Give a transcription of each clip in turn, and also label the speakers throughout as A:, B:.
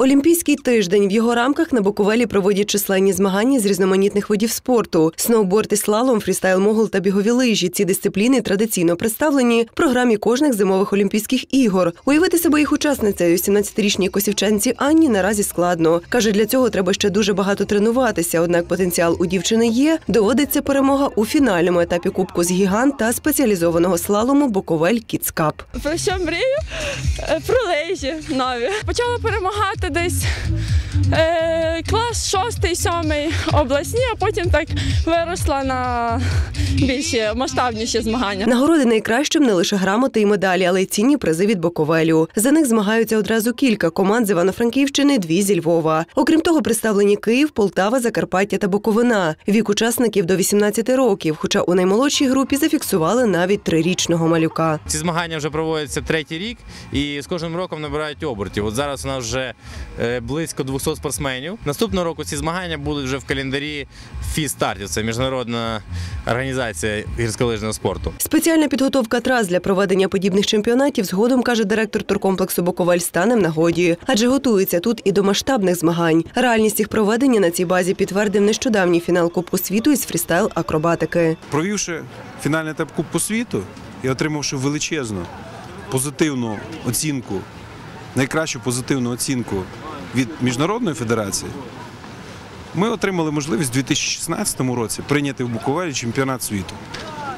A: Олімпійський тиждень в його рамках на Буковелі проводять численні змагання з різноманітних видів спорту: сноуборд і слалом, фрістайл могул та бігові лижі. Ці дисципліни традиційно представлені в програмі кожних зимових олімпійських ігор. Уявити себе їх учасницею 17-річній косівчанці Анні наразі складно. каже, для цього треба ще дуже багато тренуватися. Однак потенціал у дівчини є. Доводиться перемога у фінальному етапі Кубку з гігант та спеціалізованого слалому Буковель Кіцкап.
B: Що мрію? Е, Про лижі нові. Почала перемагати десь клас шостий, сьомий обласні, а потім так виросла на більші масштабніші змагання.
A: Нагороди найкращим не лише грамоти і медалі, але й цінні призи від Буковелю. За них змагаються одразу кілька команд з Івано-Франківщини, дві зі Львова. Окрім того, представлені Київ, Полтава, Закарпаття та Буковина. Вік учасників до 18 років. Хоча у наймолодшій групі зафіксували навіть трирічного малюка.
C: Ці змагання вже проводяться третій рік і з кожним роком набирають обертів. От зараз у нас вже е, близько 200 спортсменів. Наступного року ці змагання будуть вже в календарі фі-стартів. Це міжнародна організація гірськолижного спорту.
A: Спеціальна підготовка трас для проведення подібних чемпіонатів згодом каже директор туркомплексу Буковель стане в нагоді, адже готується тут і до масштабних змагань. Реальність їх проведення на цій базі підтвердив нещодавній фінал Кубку світу із фрістайл акробатики.
D: провівши фінальний етап Кубку світу і отримавши величезну позитивну оцінку, найкращу позитивну оцінку від міжнародної федерації, ми отримали можливість у 2016 році прийняти в Буковелі чемпіонат світу.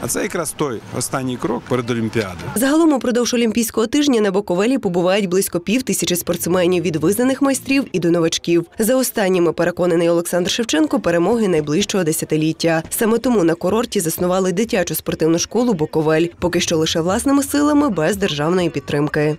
D: А це якраз той останній крок перед Олімпіадою.
A: Загалом упродовж олімпійського тижня на Буковелі побувають близько пів тисячі спортсменів від визнаних майстрів і до новачків. За останніми переконаний Олександр Шевченко перемоги найближчого десятиліття. Саме тому на курорті заснували дитячу спортивну школу Буковель, поки що лише власними силами без державної підтримки.